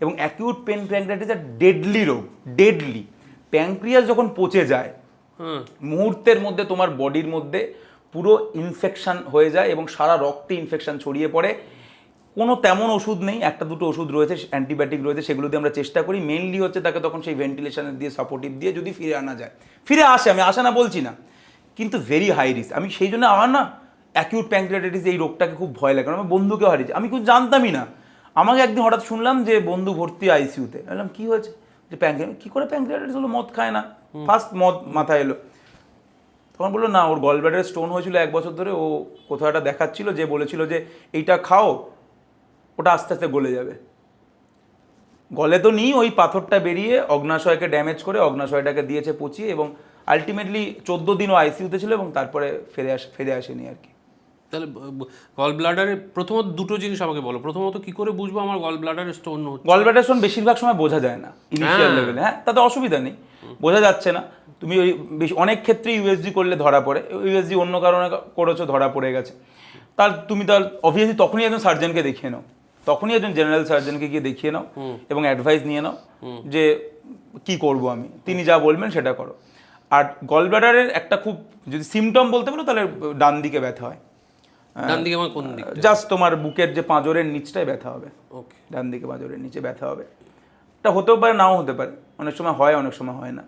এবং acute pain pancreatitis deadly রোগ deadly pancreas যখন পচে যায় হুম। মুহূর্তের মধ্যে তোমার বডির মধ্যে পুরো ইনফেকশান হয়ে যায় এবং সারা রক্তে ইনফেকশান ছড়িয়ে পড়ে। কোনো তেমন ওষুধ নেই একটা দুটো ওষুধ রয়েছে অ্যান্টিবায়োটিক রয়েছে সেগুলো দিয়ে আমরা চেষ্টা করি। মেনলি হচ্ছে তাকে তখন সেই ভেন্টিলেশনের দিয়ে সাপোর্টিভ দিয়ে যদি ফিরে আনা যায়। ফিরে আসে আমি আসা না বলছি না কিন্তু ভেরি হাই রিস্ক আমি সেই জন্য আমার না অ্যাকিউট প্যাঙ্ক্রিয়াটাইটিস এই রোগটাকে খুব ভয় লাগে। আমার বন্ধুকে হারিয়েছি। আমি খুব জানতামই না। আমাকে একদিন হঠাৎ শুনলাম যে বন্ধু ভর্তি আইসিউতে বললাম কী হয়েছে? যে প্যাঙ্ক্রিয়া কী করে প্যাঙ্ক্রিয়াটাইটিস হলো? মদ খায় না। ফার্স্ট মদ মাথায় এলো। তখন বলল না ওর গল ব্লাডারে স্টোন হয়েছিল এক বছর ধরে। ও কোথাও একটা দেখাচ্ছিল যে বলেছিল যে এইটা খাও ওটা আস্তে আস্তে গলে যাবে। গলে তো নিই ওই পাথরটা বেরিয়ে অগ্নাশয়কে ড্যামেজ করে অগ্নাশয়টাকে দিয়েছে পচিয়ে এবং আলটিমেটলি চোদ্দ দিনও আইসিইউতে ছিল এবং তারপরে ফিরে আস ফিরে আসেনি আর কি। তাহলে গল ব্লাডারে প্রথমত দুটো জিনিস আমাকে বলো। প্রথমত কি করে বুঝব আমার গল ব্লাডারে স্টোন হচ্ছে? গল ব্লাডার স্টোন বেশিরভাগ সময় বোঝা যায় না ইনিশিয়াল হ্যাঁ। লেভেলে হ্যাঁ তাতে অসুবিধা নেই বোঝা যাচ্ছে না। তুমি ওই বেশ অনেক ক্ষেত্রে ইউএসজি করলে ধরা পড়ে ইউএসজি অন্য কারণে করেছ ধরা পড়ে গেছে। তার তুমি তার অবভিয়াসলি তখনই একজন সার্জনকে দেখিয়ে নাও তখনই একজন জেনারেল সার্জনকে গিয়ে দেখিয়ে নাও এবং অ্যাডভাইস নিয়ে নাও যে কি করব আমি তিনি যা বলবেন সেটা করো। আর গল ব্লাডারের একটা খুব যদি সিমটম বলতে পারো তাহলে ডান দিকে ব্যথা হয়। ডান দিকে মানে কোন দিকে জাস্ট তোমার বুকের যে পাঁজরের নিচটাই ব্যথা হবে। ওকে ডান দিকে পাঁজরের নিচে ব্যথা হবে। এটা হতেও পারে নাও হতে পারে। অনেক সময় হয় অনেক সময় হয় না।